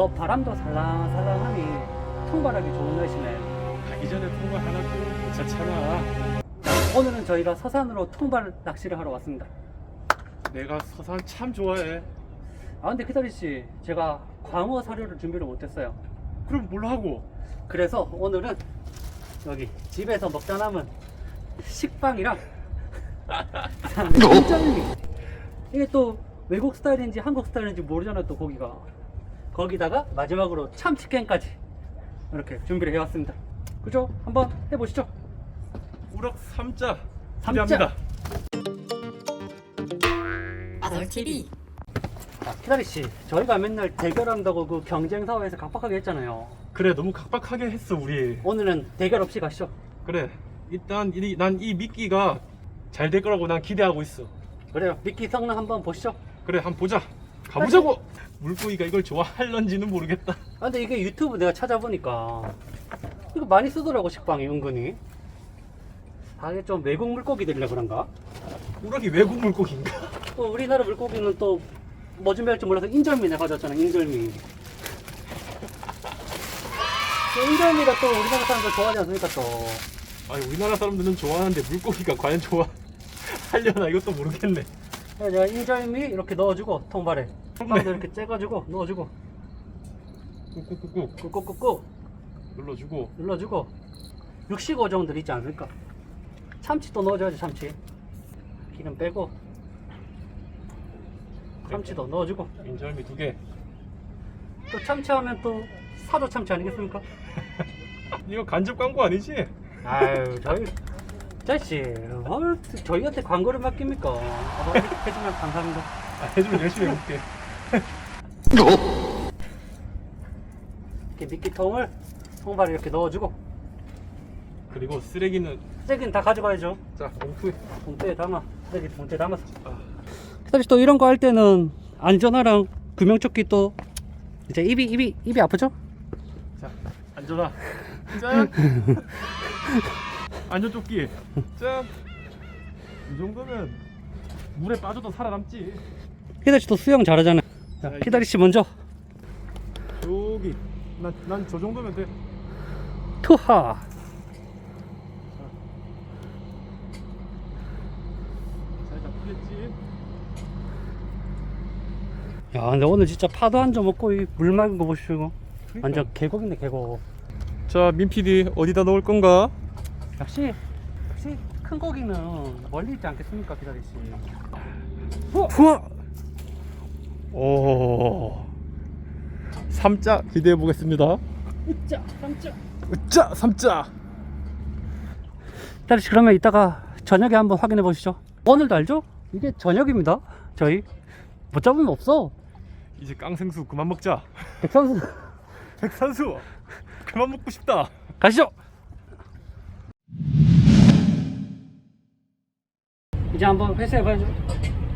그 바람도 살랑살랑하니 통발하기 좋은 날씨네. 가기 전에 통발 하나 또 괜찮잖아. 오늘은 저희가 서산으로 통발 낚시를 하러 왔습니다. 내가 서산 참 좋아해. 아 근데 기다리 씨, 제가 광어 사료를 준비를 못했어요. 그럼 뭘 하고? 그래서 오늘은 여기 집에서 먹다 남은 식빵이랑 인절미 이게 또 외국 스타일인지 한국 스타일인지 모르잖아요 또 고기가 거기다가 마지막으로 참치캔까지 이렇게 준비를 해왔습니다 그죠? 한번 해보시죠 우럭 삼자 삼자. 기대합니다. 아덜 TV 자, 키다리 씨 저희가 맨날 대결한다고 그 경쟁 사회에서 각박하게 했잖아요 그래 너무 각박하게 했어 우리. 오늘은 대결 없이 가시죠 그래 일단 난 이 미끼가 잘 될 거라고 난 기대하고 있어. 그래요 미끼 성능 한번 보시죠 그래 한번 보자. 가보자고. 물고기가 이걸 좋아할런지는 모르겠다. 아, 근데 이게 유튜브 내가 찾아보니까 이거 많이 쓰더라고 식빵이 은근히 아 이게 좀 외국 물고기들이라 그런가? 우럭이 외국 물고기인가? 또 우리나라 물고기는 또 뭐 준비할지 몰라서 인절미네 가져왔잖아 인절미 또 인절미가 또 우리나라 사람들 좋아하지 않습니까 또 아니 우리나라 사람들은 좋아하는데 물고기가 과연 좋아하려나 이것도 모르겠네. 내가 인절미 이렇게 넣어주고 통발에. 식빵도 이렇게 째가지고 넣어주고. 꾹꾹꾹꾹. 꾹꾹꾹꾹. 눌러주고. 눌러주고. 육식어종들 있지 않습니까? 참치도 넣어줘야지 참치. 기름 빼고. 참치도 넣어주고. 인절미 두 개. 또 참치 하면 또 사조 참치 아니겠습니까? 이거 간접 광고 아니지? 아유 저희 자씨 뭘 저희한테 광고를 맡깁니까? 어, 해주면 감사합니다 아, 해주면 열심히 해볼게. 이렇게 미끼통을 통발에 이렇게 넣어주고 그리고 쓰레기는 쓰레기는 다 가져가야죠 자 봉투에. 봉투에 담아 쓰레기 봉투에 담아서 아, 그다음에 또 이런 거 할 때는 안전화랑 구명조끼 또 이제 입이 입이 입이 아프죠? 자 앉아라. 짠. 안전 조끼. 짠. 이 정도면 물에 빠져도 살아남지. 키다리 씨도 수영 잘하잖아요. 자, 키다리 씨 먼저 여기. 난난 저 정도면 돼. 투하. 살짝 풀렸지. 야, 근데 오늘 진짜 파도 한 점 없고 이물 맑은 거 보시고. 완전 계곡인데 계곡. 자, 민 PD 어디다 넣을 건가? 역시 역시 큰 고기는 멀리 있지 않겠습니까, 씨. 푸아. 오. 삼자 기대해 보겠습니다. 으짜, 깜짝. 으짜 삼자. 키다리 씨 그러면 이따가 저녁에 한번 확인해 보시죠. 오늘도 알죠? 이게 저녁입니다. 저희 못 잡으면 없어. 이제 깡생수 그만 먹자. 백선수 백산수 그만 먹고 싶다. 가시죠. 이제 한번 회수해 봐야죠.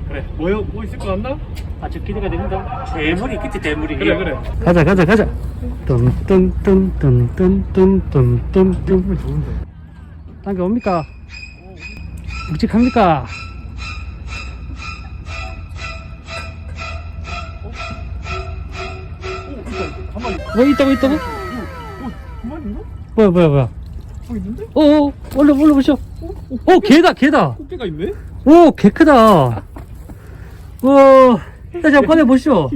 그래. 뭐요? 뭐 있을 것 같나? 아주 기대가 됩니다. 대물이 있겠지, 대물이. 그래 그래. 가자, 가자, 가자. 뚠뚠뚠뚠뚠뚠뚠뚠뚠. 좋은데. 단계 옵니까? 묵직합니까? 가만히. 뭐 있다고, 있다고? 어? 뭐야, 뭐야, 뭐야. 어 있는데? 어, 어, 올려, 올려보시오. 어, 개다, 개다. 꽃게가 있네? 오, 개 크다. 우와, 자, 자, 꺼내 보시오.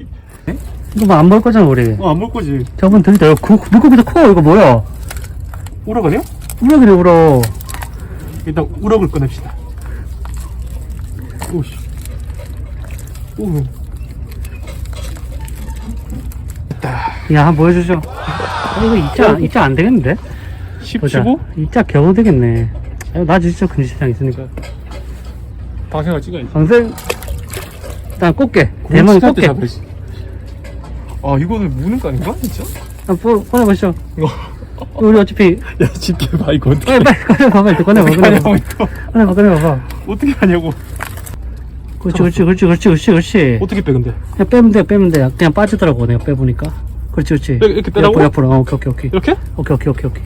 이거 뭐안 먹을 거잖아, 우리. 어안 먹을 거지. 들이다. 야, 그, 물고기도 커. 이거 뭐야? 우럭 아니야? 우럭이네, 우럭. 일단 우럭을 꺼냅시다. 오씨. 오. 야, 한번 보여주죠. 아, 이거 2차, 2차 안 되겠는데? 10, 보자. 15? 2차 겨우 되겠네. 아, 놔주시죠, 근시장 있으니까. 방생을 찍어야지. 방생, 일단 꽃게. 대만 꽃게. 잡아야지. 아 이거는 무는 거 아닌가 진짜? 아, 보, 꺼내보시죠. 이거 우리 어차피, 야 집게 봐 이거 어떻게 빨리, 빨리 꺼내봐, 어떻게 꺼내봐. 이거 꺼내봐, 꺼내봐봐. 어떻게 하냐고 그렇지, 그렇지, 그렇지, 그렇지, 그렇지, 그렇지. 어떻게 빼 근데 그냥 빼면 돼, 빼면 돼. 그냥 빠지더라고, 내가 빼보니까. 그렇지, 그렇지. 이렇게- 빼라고? 옆으로, 옆으로. 어, 오케이, 오케이, 오케이. 이렇게? 오케이, 오케이, 오케이, 오케이.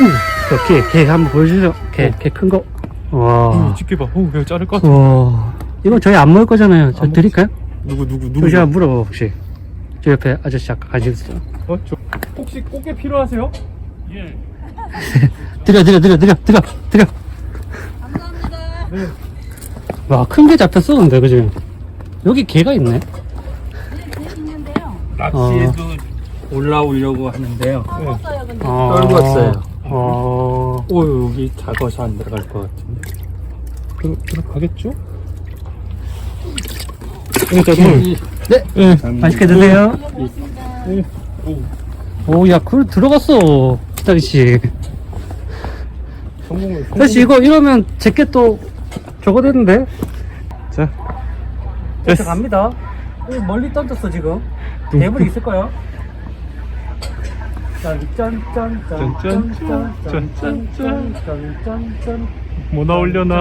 음, 오케이, 개 한번 보여주죠. 개, 개 큰 거. 와. 어, 집게 봐. 어, 왜 자를 것 같아? 와. 이거 저희 안 먹을 거잖아요. 저안 드릴까요? 누구 누구 누구? 조시 한번 물어봐, 혹시. 저 옆에 아저씨 아까 가지고 있어요. 어, 저, 혹시 꽃게 필요하세요? 예. 드려, 드려, 드려, 드려, 드려, 드려. 네. 와, 큰 게 잡혔어, 근데, 그지? 여기 개가 있네. 낚시에도 올라오려고 하는데요. 어, 떨궜어요. 어, 오 여기 작아서 안 들어갈 것 같은데. 들어, 들어가겠죠? 그러니까 돌. 네, 네. 맛있게 드세요. 오, 야, 그 들어갔어, 기다리 씨. 성공을, 사실 이거 이러면 제게 또 저거 됐는데? 자. 됐어, 갑니다. 멀리 던졌어, 지금. 대물이 있을 거야. 짠, 짠, 짠, 짠, 짠, 짠, 짠, 짠, 짠, 짠, 짠, 짠. 뭐?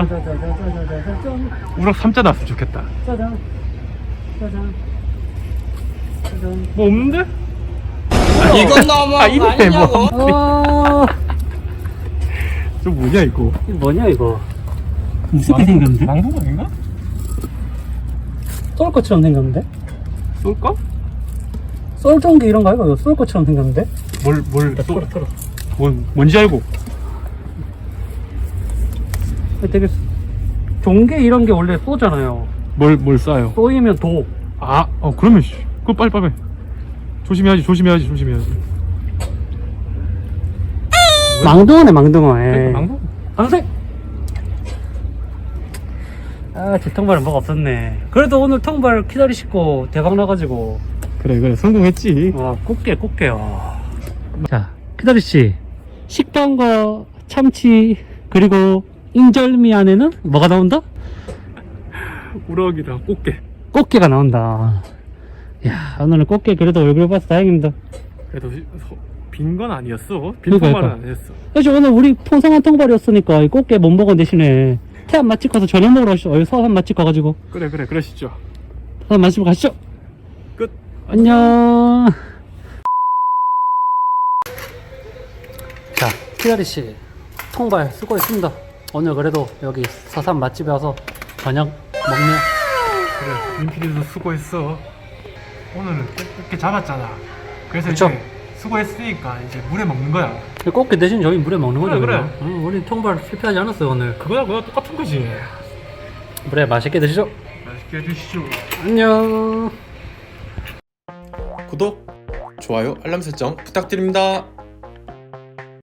짜자자자자자잔. 우럭 3자 나왔으면 좋겠다. 짜잔. 짜잔. 짜잔. 뭐 없는데? 이건 너무 아, 뭐. 아, 저 뭐냐, 이거? 이거 뭐냐, 이거. 무섭게 생겼는데? 망둥어 아닌가? 쏠 것처럼 생겼는데? 쏠까? 쏠종기 이런 거 아이가? 이거 쏠 것처럼 생겼는데? 뭘, 뭘, 털어. 뭔, 뭔지 알고. 되게 종개 이런 게 원래 쏘잖아요. 뭘, 뭘 쏴요? 쏘이면 도. 아, 어, 그러면, 씨. 그거 빨리, 빨리. 조심해야지, 조심해야지, 조심해야지. 망둥어네, 망둥어. 에. 망둥어? 방생! 아, 제 통발은 뭐가 없었네. 그래도 오늘 통발 기다리시고 대박 나가지고. 그래, 그래. 성공했지. 와, 꽃게, 꽃게, 와. 자, 기다리씨. 식빵과 참치, 그리고 인절미 안에는 뭐가 나온다? 우럭이랑 꽃게. 꽃게가 나온다. 야, 오늘은 꽃게 그래도 얼굴 봐서 다행입니다. 그래도 빈 건 아니었어. 그러니까, 빈 통발은 그러니까. 아니었어. 사실 오늘 우리 풍성한 통발이었으니까 이 꽃게 못 먹은 대신에 태안 맛집 가서 저녁 먹으러 가시죠. 여기 서한 맛집 가가지고 그래, 그래, 그러시죠. 서한 맛집 가시죠. 끝. 안녕. 자, 키다리 씨 통발 수고했습니다. 오늘 그래도 여기 서산 맛집에 와서 저녁 먹네. 그래, 민필이도 수고했어. 오늘은 꽃- 꽃게 잡았잖아. 그래서 그쵸. 이제 수고했으니까 이제 물에 먹는 거야. 꽃게 대신 여기 물에 먹는 거죠. 그래, 그냥. 응, 우리 통발 실패하지 않았어요 오늘. 그거나 그거나 똑같은 거지. 물에 맛있게 드시죠. 맛있게 해주시죠. 안녕. 구독, 좋아요, 알람 설정 부탁드립니다.